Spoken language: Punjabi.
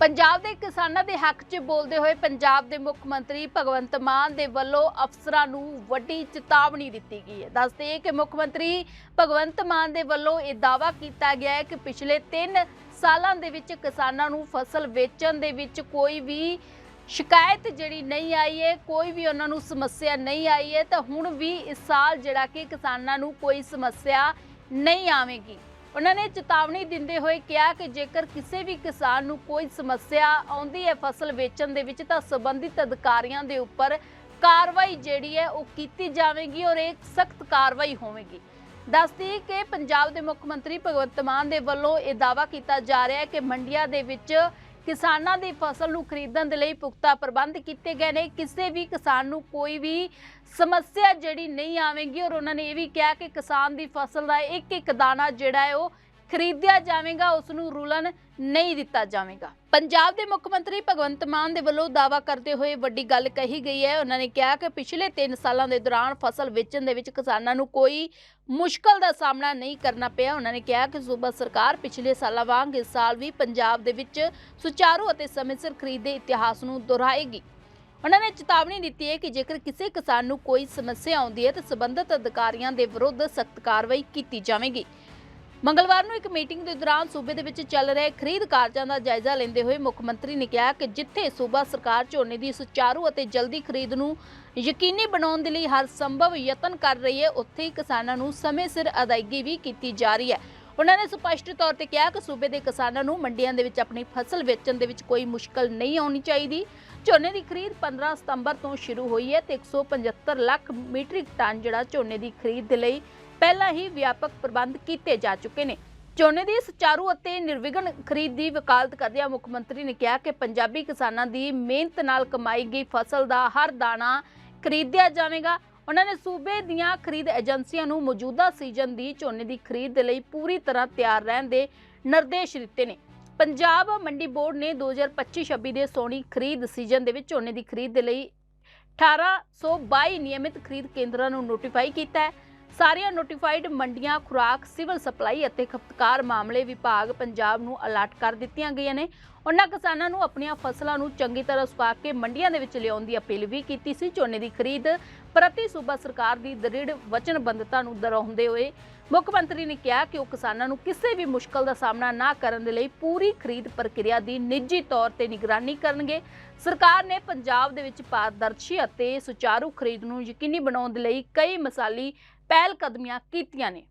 ਪੰਜਾਬ ਦੇ ਕਿਸਾਨਾਂ ਦੇ ਹੱਕ 'ਚ ਬੋਲਦੇ ਹੋਏ ਪੰਜਾਬ ਦੇ ਮੁੱਖ ਮੰਤਰੀ ਭਗਵੰਤ ਮਾਨ ਦੇ ਵੱਲੋਂ ਅਫਸਰਾਂ ਨੂੰ ਵੱਡੀ ਚੇਤਾਵਨੀ ਦਿੱਤੀ ਗਈ ਹੈ। ਦੱਸਦੇ ਕਿ ਮੁੱਖ ਮੰਤਰੀ ਭਗਵੰਤ ਮਾਨ ਦੇ ਵੱਲੋਂ ਇਹ ਦਾਅਵਾ ਕੀਤਾ ਗਿਆ ਹੈ ਕਿ ਪਿਛਲੇ 3 ਸਾਲਾਂ ਦੇ ਵਿੱਚ ਕਿਸਾਨਾਂ ਨੂੰ ਫਸਲ ਵੇਚਣ ਦੇ ਵਿੱਚ ਕੋਈ ਵੀ ਸ਼ਿਕਾਇਤ ਜਿਹੜੀ ਨਹੀਂ ਆਈ ਹੈ, ਕੋਈ ਵੀ ਉਹਨਾਂ ਨੂੰ ਸਮੱਸਿਆ ਨਹੀਂ ਆਈ ਹੈ ਤਾਂ ਹੁਣ ਵੀ ਇਸ ਸਾਲ ਜਿਹੜਾ ਕਿ ਕਿਸਾਨਾਂ ਨੂੰ ਕੋਈ ਸਮੱਸਿਆ ਨਹੀਂ ਆਵੇਗੀ। ਉਹਨਾਂ ਨੇ ਚੇਤਾਵਨੀ ਦਿੰਦੇ ਹੋਏ ਕਿਹਾ ਕਿ ਜੇਕਰ ਕਿਸੇ ਵੀ ਕਿਸਾਨ ਨੂੰ ਕੋਈ ਸਮੱਸਿਆ ਆਉਂਦੀ ਹੈ ਫਸਲ ਵੇਚਣ ਦੇ ਵਿੱਚ, ਤਾਂ ਸਬੰਧਿਤ ਅਧਿਕਾਰੀਆਂ ਦੇ ਉੱਪਰ ਕਾਰਵਾਈ ਜਿਹੜੀ ਹੈ ਉਹ ਕੀਤੀ ਜਾਵੇਗੀ ਔਰ ਇੱਕ ਸਖਤ ਕਾਰਵਾਈ ਹੋਵੇਗੀ। ਦੱਸਦੀ ਕਿ ਪੰਜਾਬ ਦੇ ਮੁੱਖ ਮੰਤਰੀ ਭਗਵੰਤ ਮਾਨ ਦੇ ਵੱਲੋਂ ਇਹ ਦਾਅਵਾ ਕੀਤਾ ਜਾ ਰਿਹਾ ਹੈ ਕਿ ਮੰਡੀਆਂ ਦੇ ਵਿੱਚ ਕਿਸਾਨਾਂ ਦੀ ਫਸਲ ਨੂੰ ਖਰੀਦਣ ਦੇ ਲਈ ਪੁਖਤਾ ਪ੍ਰਬੰਧ ਕੀਤੇ ਗਏ ਨੇ। ਕਿਸੇ ਵੀ ਕਿਸਾਨ ਨੂੰ ਕੋਈ ਵੀ ਸਮੱਸਿਆ ਜਿਹੜੀ ਨਹੀਂ ਆਵੇਗੀ ਔਰ ਉਹਨਾਂ ਨੇ ਇਹ ਵੀ ਕਿਹਾ ਕਿ ਕਿਸਾਨ ਦੀ ਫਸਲ ਦਾ ਇੱਕ ਇੱਕ ਦਾਣਾ ਜਿਹੜਾ ਹੈ ਉਹ ਖਰੀਦਿਆ ਜਾਵੇਗਾ ਉਸ ਨੂੰ ਰੁਲਣ ਨਹੀਂ ਦਿੱਤਾ ਜਾਵੇਗਾ। ਪੰਜਾਬ ਦੇ ਮੁੱਖ ਮੰਤਰੀ ਭਗਵੰਤ ਮਾਨ ਦੇ ਵੱਲੋਂ ਦਾਅਵਾ ਕਰਦੇ ਹੋਏ ਵੱਡੀ ਗੱਲ ਕਹੀ ਗਈ ਹੈ। ਉਹਨਾਂ ਨੇ ਕਿਹਾ ਕਿ ਪਿਛਲੇ 3 ਸਾਲਾਂ ਦੇ ਦੌਰਾਨ ਫਸਲ ਵੇਚਣ ਦੇ ਵਿੱਚ ਕਿਸਾਨਾਂ ਨੂੰ ਕੋਈ ਮੁਸ਼ਕਲ ਦਾ ਸਾਹਮਣਾ ਨਹੀਂ ਕਰਨਾ ਪਿਆ। ਉਹਨਾਂ ਨੇ ਕਿਹਾ ਕਿ ਸੂਬਾ ਸਰਕਾਰ ਪਿਛਲੇ ਸਾਲਾਂ ਵਾਂਗ ਇਸ ਸਾਲ ਵੀ ਪੰਜਾਬ ਦੇ ਵਿੱਚ ਸੁਚਾਰੂ ਅਤੇ ਸਮੇਂ ਸਿਰ ਖਰੀਦ ਦੇ ਇਤਿਹਾਸ ਨੂੰ ਦੁਹਰਾਏਗੀ। ਉਹਨਾਂ ਨੇ ਚੇਤਾਵਨੀ ਦਿੱਤੀ ਹੈ ਕਿ ਜੇਕਰ ਕਿਸੇ ਕਿਸਾਨ ਨੂੰ ਕੋਈ ਸਮੱਸਿਆ ਆਉਂਦੀ ਹੈ ਤਾਂ ਸਬੰਧਤ ਅਧਿਕਾਰੀਆਂ ਦੇ ਵਿਰੁੱਧ ਸਖਤ ਕਾਰਵਾਈ ਕੀਤੀ ਜਾਵੇਗੀ। ਮੰਗਲਵਾਰ ਨੂੰ ਇੱਕ ਮੀਟਿੰਗ ਦੇ ਦੌਰਾਨ ਸੂਬੇ ਦੇ ਵਿੱਚ ਚੱਲ ਰਹੇ ਖਰੀਦ ਕਾਰਜਾਂ ਦਾ ਜਾਇਜ਼ਾ ਲੈਂਦੇ ਹੋਏ ਮੁੱਖ ਮੰਤਰੀ ਨੇ ਕਿਹਾ ਕਿ ਜਿੱਥੇ ਸੂਬਾ ਸਰਕਾਰ ਝੋਨੇ ਦੀ ਸੁਚਾਰੂ ਅਤੇ ਜਲਦੀ ਖਰੀਦ ਨੂੰ ਯਕੀਨੀ ਬਣਾਉਣ ਦੇ ਲਈ ਹਰ ਸੰਭਵ ਯਤਨ ਕਰ ਰਹੀ ਹੈ, ਉੱਥੇ ਹੀ ਕਿਸਾਨਾਂ ਨੂੰ ਸਮੇਂ ਸਿਰ ਅਦਾਇਗੀ ਵੀ ਕੀਤੀ ਜਾ ਰਹੀ ਹੈ। ਉਹਨਾਂ ਨੇ ਸਪਸ਼ਟ ਤੌਰ ਤੇ ਕਿਹਾ ਕਿ ਸੂਬੇ ਦੇ ਕਿਸਾਨਾਂ ਨੂੰ ਮੰਡੀਆਂ ਦੇ ਵਿੱਚ ਆਪਣੀ ਫਸਲ ਵੇਚਣ ਦੇ ਵਿੱਚ ਕੋਈ ਮੁਸ਼ਕਲ ਨਹੀਂ ਆਉਣੀ ਚਾਹੀਦੀ। ਝੋਨੇ ਦੀ ਖਰੀਦ 15 ਸਤੰਬਰ ਤੋਂ ਸ਼ੁਰੂ ਹੋਈ ਹੈ ਤੇ 175 ਲੱਖ ਮੀਟ੍ਰਿਕ ਟਨ ਜਿਹੜਾ ਝੋਨੇ ਦੀ ਖਰੀਦ ਦੇ ਲਈ ਪਹਿਲਾਂ ਹੀ ਵਿਆਪਕ ਪ੍ਰਬੰਧ ਕੀਤੇ ਜਾ ਚੁੱਕੇ ਨੇ। ਝੋਨੇ ਦੀ ਸੁਚਾਰੂ ਅਤੇ ਨਿਰਵਿਘਨ ਖਰੀਦ ਦੀ ਵਕਾਲਤ ਕਰਦਿਆਂ ਮੁੱਖ ਮੰਤਰੀ ਨੇ ਕਿਹਾ ਕਿ ਪੰਜਾਬੀ ਕਿਸਾਨਾਂ ਦੀ ਮਿਹਨਤ ਨਾਲ ਕਮਾਈ ਗਈ ਫਸਲ ਦਾ ਹਰ ਦਾਣਾ ਖਰੀਦਿਆ ਜਾਵੇਗਾ। ਉਹਨਾਂ ਨੇ ਸੂਬੇ ਦੀਆਂ ਖਰੀਦ ਏਜੰਸੀਆਂ ਨੂੰ ਮੌਜੂਦਾ ਸੀਜ਼ਨ ਦੀ ਝੋਨੇ ਦੀ ਖਰੀਦ ਦੇ ਲਈ ਪੂਰੀ ਤਰ੍ਹਾਂ ਤਿਆਰ ਰਹਿਣ ਦੇ ਨਿਰਦੇਸ਼ ਦਿੱਤੇ ਨੇ। ਪੰਜਾਬ ਮੰਡੀ ਬੋਰਡ ਨੇ 2025-26 ਦੇ ਸੋਣੀ ਖਰੀਦ ਸੀਜ਼ਨ ਦੇ ਵਿੱਚ ਝੋਨੇ ਦੀ ਖਰੀਦ ਦੇ ਲਈ 1822 ਨਿਯਮਿਤ ਖਰੀਦ ਕੇਂਦਰਾਂ ਨੂੰ ਨੋਟੀਫਾਈ ਕੀਤਾ ਹੈ। ਸਾਰੀਆਂ ਨੋਟੀਫਾਈਡ ਮੰਡੀਆਂ, ਖੁਰਾਕ, ਸਿਵਲ ਸਪਲਾਈ ਅਤੇ ਖਪਤਕਾਰ ਮਾਮਲੇ ਵਿਭਾਗ ਪੰਜਾਬ ਨੂੰ ਅਲਰਟ ਕਰ ਦਿੱਤੀਆਂ ਗਈਆਂ ਨੇ। ਉਹਨਾਂ ਕਿਸਾਨਾਂ ਨੂੰ ਆਪਣੀਆਂ ਫਸਲਾਂ ਨੂੰ ਚੰਗੀ ਤਰ੍ਹਾਂ ਸੁਕਾ ਕੇ ਮੰਡੀਆਂ ਦੇ ਵਿੱਚ ਲਿਆਉਣ ਦੀ ਅਪੀਲ ਵੀ ਕੀਤੀ ਸੀ। ਝੋਨੇ ਦੀ ਖਰੀਦ ਪ੍ਰਤੀ ਸੂਬਾ ਸਰਕਾਰ ਦੀ ਦ੍ਰਿੜ ਵਚਨਬੱਧਤਾ ਨੂੰ ਦੁਹਰਾਉਂਦੇ ਹੋਏ ਮੁੱਖ ਮੰਤਰੀ ਨੇ ਕਿਹਾ ਕਿ ਉਹ ਕਿਸਾਨਾਂ ਨੂੰ ਕਿਸੇ ਵੀ ਮੁਸ਼ਕਲ ਦਾ ਸਾਹਮਣਾ ਨਾ ਕਰਨ ਦੇ ਲਈ ਪੂਰੀ ਖਰੀਦ ਪ੍ਰਕਿਰਿਆ ਦੀ ਨਿੱਜੀ ਤੌਰ ਤੇ ਨਿਗਰਾਨੀ ਕਰਨਗੇ। ਸਰਕਾਰ ਨੇ ਪੰਜਾਬ ਦੇ ਵਿੱਚ ਪਾਰਦਰਸ਼ੀ ਅਤੇ ਸੁਚਾਰੂ ਖਰੀਦ ਨੂੰ ਯਕੀਨੀ ਬਣਾਉਣ ਦੇ ਲਈ ਕਈ ਮਸਾਲੀ ਪਹਿਲ ਕਦਮੀਆਂ ਕੀਤੀਆਂ ਨੇ।